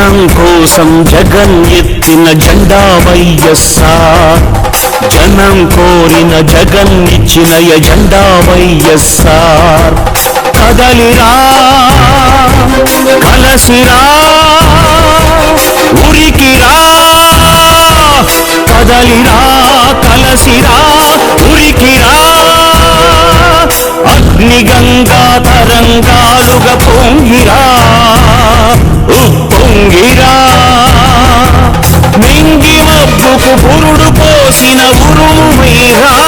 జనం కోసం జగన్ ఎత్తిన జెండా వైఎస్ఆర్. జనం కోరిన జగన్ ఇచ్చిన ఎజెండా వైఎస్ఆర్. కదలిరా కలసిరా ఉరికిరా. కదలిరా కలసిరా ఉరికిరా. అగ్నిగంగా తరంగాలుగా పొంగిరా. మింగి పురుడు పోసిన ఉరుము మీరా